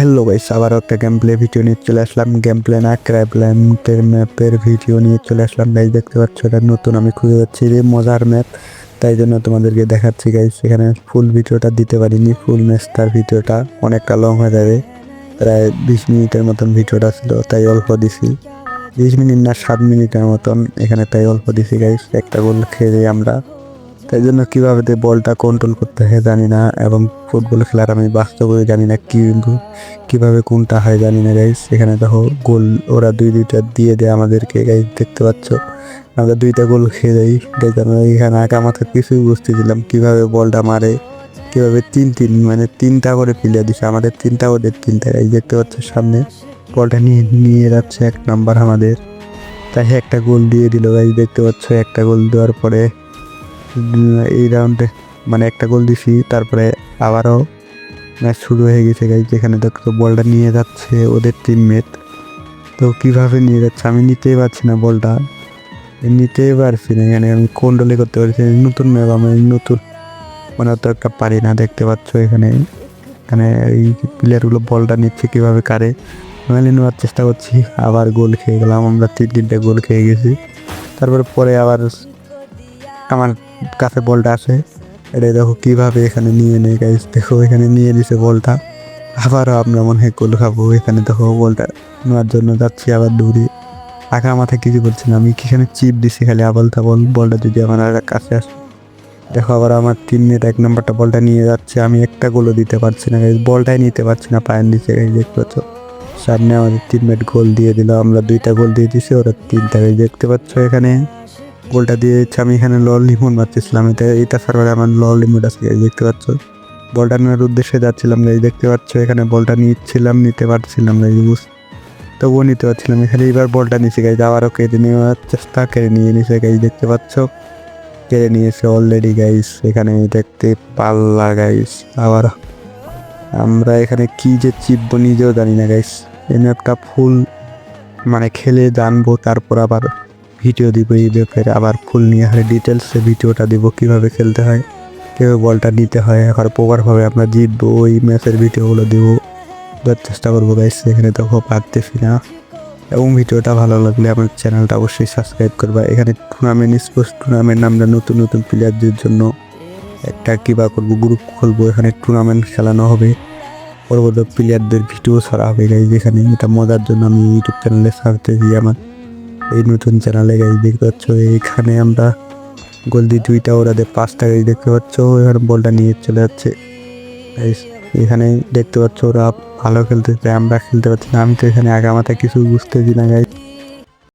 Hello guys আবার একটা game play video নিয়ে চলে আসলাম। গেম প্লে না ক্র্যাবল্যান্ডের ম্যাপের ভিডিও নিয়ে চলে আসলাম। গাইস দেখতে পাচ্ছ এটা নতুন, আমি খুঁজে পাচ্ছি যে মজার ম্যাপ তাই জন্য তোমাদেরকে দেখাচ্ছি গাইস এখানে ফুল ভিডিওটা দিতে পারিনি ফুল ম্যাচটার ভিডিওটা অনেকটা লং হয়ে যাবে, প্রায় বিশ মিনিটের মতন ভিডিওটা ছিল, তাই অল্প দিছি। বিশ মিনিট না সাত মিনিটের মতন, এখানে তাই অল্প দিছি গাইস একটা গোল খেয়ে আমরা। তাই জন্য কীভাবে বলটা কন্ট্রোল করতে হয় জানি না এবং ফুটবল খেলার আমি বাস্তবে জানি না কি, কীভাবে কোনটা হয় জানি না গাইস এখানে দেখো গোল ওরা দুই, দুইটা দিয়ে দেয় আমাদেরকে গাইস দেখতে পাচ্ছ? আমরা দুইটা গোল খেয়ে যাই। গাইস আমরা এখানে আঁকা মাথা কিছুই বুঝতেছিলাম কীভাবে বলটা মারে, কীভাবে তিন তিন মানে তিনটা করে প্লেয়ার দিছে। আমাদের তিনটা ওদের তিনটা গাইজ দেখতে পাচ্ছ সামনে? বলটা নিয়ে নিয়ে যাচ্ছে এক নাম্বার আমাদের। তাই একটা গোল দিয়ে দিল গাইজ দেখতে পাচ্ছ? একটা গোল দেওয়ার পরে এই রাউন্ডে মানে একটা গোল দিছি, তারপরে আবারও ম্যাচ শুরু হয়ে গেছে গাইজ যেখানে দেখো বলটা নিয়ে যাচ্ছে ওদের টিমমেট তো কীভাবে নিয়ে যাচ্ছে? আমি নিতেই পারছি না বলটা নিতেই পারছি না এখানে, আমি কন্ট্রোলে করতে পারছি নতুন ম্যাপ আমি নতুন মানে অত একটা পারি না, দেখতে পাচ্ছ এখানে। এখানে এই প্লেয়ারগুলো বলটা নিচ্ছে কীভাবে, কারে? মেলে নেওয়ার চেষ্টা করছি, আবার গোল খেয়ে গেলাম, আমরা তিন তিনটে গোল খেয়ে গেছি। তারপরে পরে আবার আমার কাছে বলটা আসে এটা দেখো কীভাবে এখানে নিয়ে নেই গাইস দেখো, এখানে নিয়ে নিছে বলটা। আবারও আমরা মনে হয় গোল খাব। এখানে দেখো বলটা নেওয়ার জন্য যাচ্ছি, আবার দৌড়ি। আঁকা মাথায় কিছু বলছি না। আমি এখানে চিপ দিছি খালি আবল তাবল। বলটা যদি আমার কাছে আসে। দেখো আবার আমার তিন মিনিট এক নম্বরটা বলটা নিয়ে যাচ্ছে। আমি একটা গোলও দিতে পারছি না গাইস বলটাই নিতে পারছি না, পায়ের নিচে গাইস দেখতে পাচ্ছ? সামনে আমাদের তিন মিনিট গোল দিয়ে দিল। আমরা দুইটা গোল দিয়ে দিছি, ওরা তিনটা দেখতে পাচ্ছ এখানে? গোলটা দিয়ে দিচ্ছে আমি এখানে লল লিমন মারতেছিলাম, এটা এটা সার্ভারে আমার লল লিমন আছে দেখতে পাচ্ছ? বলটা নেওয়ার উদ্দেশ্যে যাচ্ছিলাম গাইজ দেখতে পাচ্ছ, এখানে বলটা নিচ্ছিলাম, নিতে পারছিলাম গাইজ বুঝ তবুও নিতে পারছিলাম এখানে এবার বলটা নিচে গাইজ আবারও কেড়ে নেওয়ার চেষ্টা, কেড়ে নিয়ে নিছে গাইজ দেখতে পাচ্ছ? কেড়ে নিয়েছে অলরেডি গাইজ এখানে দেখতে পাল্লা গাইজ আবার আমরা এখানে কি যে চিপবো নিজেও জানি না গাইজ এই ম্যাপটা ফুল মানে খেলে জানব, তারপর আবার ভিডিও দিব এই ব্যাপারে। আবার ফুল নিয়ে হয় ডিটেলসে ভিডিওটা দিব, কীভাবে খেলতে হয়, কীভাবে বলটা নিতে হয় এখন প্রপারভাবে আমরা জিতবো ওই ম্যাচের ভিডিওগুলো দিব। দেওয়ার চেষ্টা করব গাইস এখানে দেখো পারতেছি না। এবং ভিডিওটা ভালো লাগলে আমার চ্যানেলটা অবশ্যই সাবস্ক্রাইব করবা। এখানে টুর্নামেন্ট স্পোর্টস টুর্নামেন্ট আমরা নতুন নতুন প্লেয়ারদের জন্য একটা কিবা করব গ্রুপ খুলবো। এখানে টুর্নামেন্ট খেলানো হবে। পরবর্তী প্লেয়ারদের ভিডিও ছাড়া হবে গাইজ এখানে। এটা মজার জন্য আমি ইউটিউব চ্যানেলে ছাড়তেছি আমার। এই নতুন চ্যানেলে গাইজ দেখতে পাচ্ছ, এইখানে আমরা গোল দিয়ে দুইটা ওরাদের পাঁচটা গাইজ দেখতে পাচ্ছ এখানে বলটা নিয়ে চলে যাচ্ছে। এখানে দেখতে পাচ্ছ ওরা ভালো খেলতেছে, আমরা খেলতে পারছি না, আমি তো এখানে আগামাথা কিছু বুঝতেছি না গাইজ